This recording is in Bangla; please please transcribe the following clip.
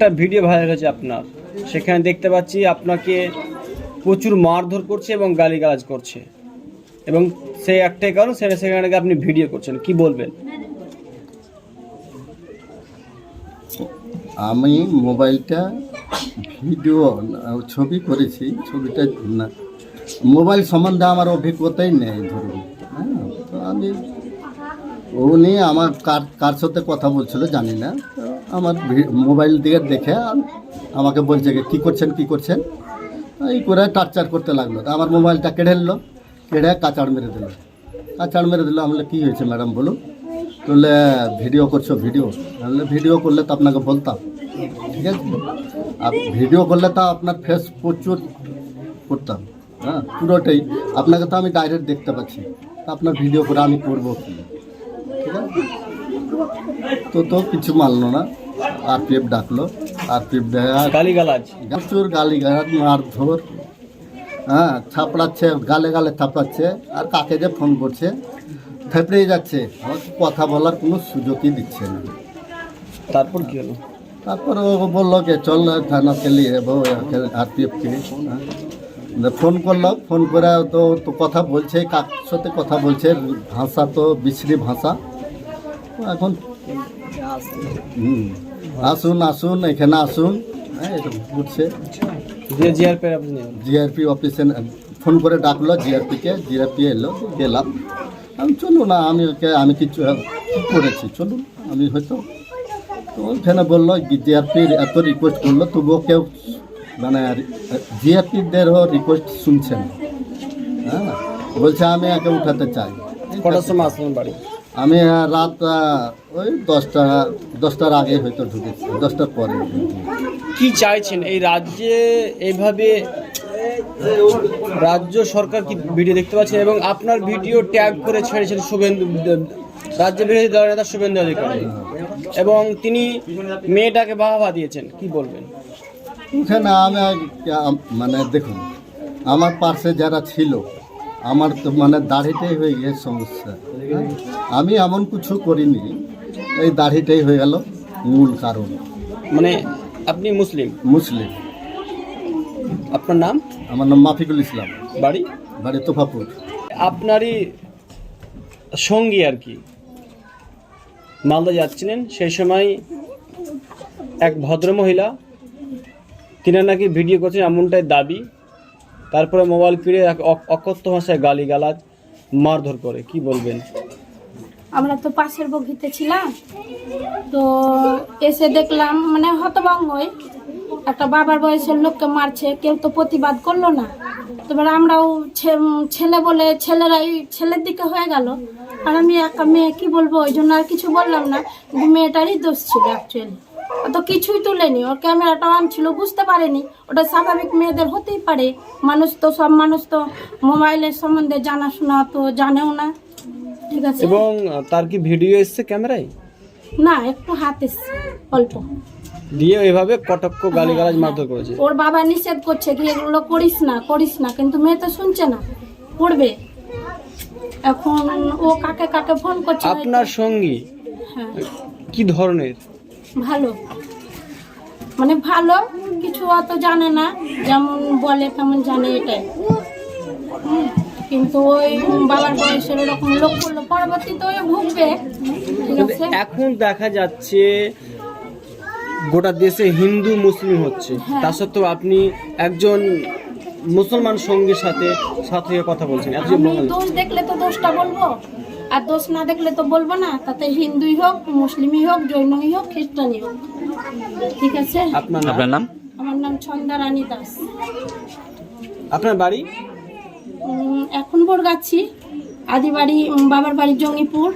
একটা ভিডিও ভাইরাল হয়েছে আপনার। সেখানে দেখতে পাচ্ছি আপনাকে প্রচুর মারধর করছে এবং গালিগালাজ করছে। এবং সেই একটাই কারণ, সেটা সেখানে আপনি ভিডিও করছেন। কি বলবেন? আমি মোবাইলটা ভিডিও ছবি করেছি, ছবিটা না, মোবাইল সম্বন্ধে আমার অভিজ্ঞতাই নেই, ধরুন। হ্যাঁ তো আমি, উনি আমার কার কার সাথে কথা বলছিল জানি না, তো আমার মোবাইল দিয়ে দেখে আম- আমাকে বলছে কী করছেন কী করছেন? এই করে টার্চার করতে লাগল। তা আমার মোবাইলটা কেড়ে নিল কেড়ে কাচাড় মেরে দিল। কাচাড় মেরে দিল আমি বললাম, কী হয়েছে ম্যাডাম বলুন? বললে ভিডিও করছ ভিডিও। বললে ভিডিও করলে তো আপনাকে বলতাম। ঠিক আছে? আর ভিডিও করলে তো আপনার ফেস প্রচুর করতাম। হ্যাঁ পুরোটাই। আপনাকে তো আমি ডাইরেক্ট দেখতে পাচ্ছি। আপনার ভিডিও করে আমি করব ঠিক আছে? তো তো কিছু মানলো না। আর পি এফ ডাকলো। আর পি এফ গালিগালাজ। প্রচুর গালি গালাজ মারধর। হ্যাঁ থাপড়াচ্ছে গালে গালে থাপড়াচ্ছে। আর কাকে যে ফোন করছে থেপড়েই যাচ্ছে। আমাকে কথা বলার কোনো সুযোগই দিচ্ছে না। তারপর কি হলো? তারপরে ও বলল যে চল থানা চলে যাব আর পি এফকে ফোন করল। ফোন করে তো তো কথা বলছে কার সাথে কথা বলছে ভাষা তো বিশ্রী ভাষা। এখন হুম। আসুন আসুন এখানে আসুন। হ্যাঁ ঘুরছে। জিআরপি অফিসে ফোন করে ডাকলো জিআরপিকে জিআরপি এলো গেলাম। আমি চলুন না আমি ওকে আমি কিছু করেছি চলুন। আমি হয়তো তো ওইখানে বলল জিআরপির এত রিকোয়েস্ট করল তবুও কেউ মানে জিআরপিদেরও রিকোয়েস্ট শুনছে না। হ্যাঁ বলছে আমি একে উঠাতে চাই। কটার সময় আসলেন বাড়ি? আমি রাত ওই দশটা দশটার আগে হয়তো ঢুকেছি দশটার পরে কি চাইছেন? এই রাজ্যে এইভাবে রাজ্য সরকার কি ভিডিও দেখতে পাচ্ছেন এবং আপনার ভিডিও ট্যাগ করে ছেড়েছেন শুভেন্দু রাজ্য বিরোধী দলের নেতা শুভেন্দু অধিকারী। এবং তিনি মেয়েটাকে বাহবা দিয়েছেন। কি বলবেন? ওখানে আমি মানে দেখুন আমার পার্শ্বে যারা ছিল আমার তো মানে দাড়িটাই হয়ে গিয়ে সমস্যা? আমি এমন কিছু করিনি এই দাড়িটাই হয়ে গেল মূল কারণ। মানে আপনি মুসলিম? মুসলিম। আপনার নাম? আমার নাম মাফিকুল ইসলাম। বাড়ি? বাড়ি তোফাপুর। আপনারই সঙ্গী আর কি? মালদা যাচ্ছিলেন সেই সময় এক ভদ্রমহিলা তিনি নাকি ভিডিও করছেন এমনটাই দাবি। তারপরে মোবাইল ফিরে অকথ্য ভাষায় গালিগালাজ, মারধর করে, কি বলবেন? আমরা তো পাশের বগিতে ছিলাম, তো এসে দেখলাম মানে হতভঙ্গই একটা বাবার বয়সের লোককে মারছে, কেউ তো প্রতিবাদ করল না। এবার আমরাও ছেলে বলে ছেলেরাই ছেলের দিকে হয়ে গেল। আর আমি একা মেয়ে, কি বলব? ওই জন্য আর কিছু বললাম না। মেয়েটারই দোষ ছিল অ্যাকচুয়ালি তো কিছুই তুলেনি ওর ক্যামেরাটা অন ছিল বুঝতে পারেনি। ওটা স্বাভাবিক মেয়েদের হতেই পারে। মানুষ তো সব মানুষ তো মোবাইলের সম্বন্ধে জানাশোনা তো জানেও না। ঠিক আছে? এবং তার কি ভিডিও এসছে ক্যামেরায় না একটু হাত এসছে অল্প। দিয়ে এভাবে কটক্ষ গালিগালাজ মারধর করেছে। ওর বাবা নিষেধ করছে কি এগুলো করিস না করিস না কিন্তু মেয়ে তো শুনছে না। করবে। এখন ও কাকে কাকে ফোন করছে আপনার সঙ্গী হ্যাঁ। কি ধরনের? ভালো। মানে ভালো কিছু অত জানে না যেমন বলে তেমন জানে এটাই। কিন্তু ওই বাবার বয়সের ওরকম লোক করল পরবর্তীতে ওই ভুগবে। এখন দেখা যাচ্ছে গোটা দেশে হিন্দু মুসলিম হচ্ছে। হ্যাঁ। তা সত্ত্বেও আপনি একজন মুসলমান সঙ্গীর সাথে সাথে কথা বলছেন। দোষ দেখলে তো দোষটা বলব। আর দোষ না দেখলে তো বলব না তাতে হিন্দুই হোক মুসলিমই হোক জৈনই হোক খ্রিস্টানই হোক। ঠিক আছে? আপনার নাম? আমার নাম ছন্দা রানী দাস। আপনার বাড়ি? এখন এখন বরগাছি আদি বাড়ি বাবার বাড়ি জঙ্গিপুর।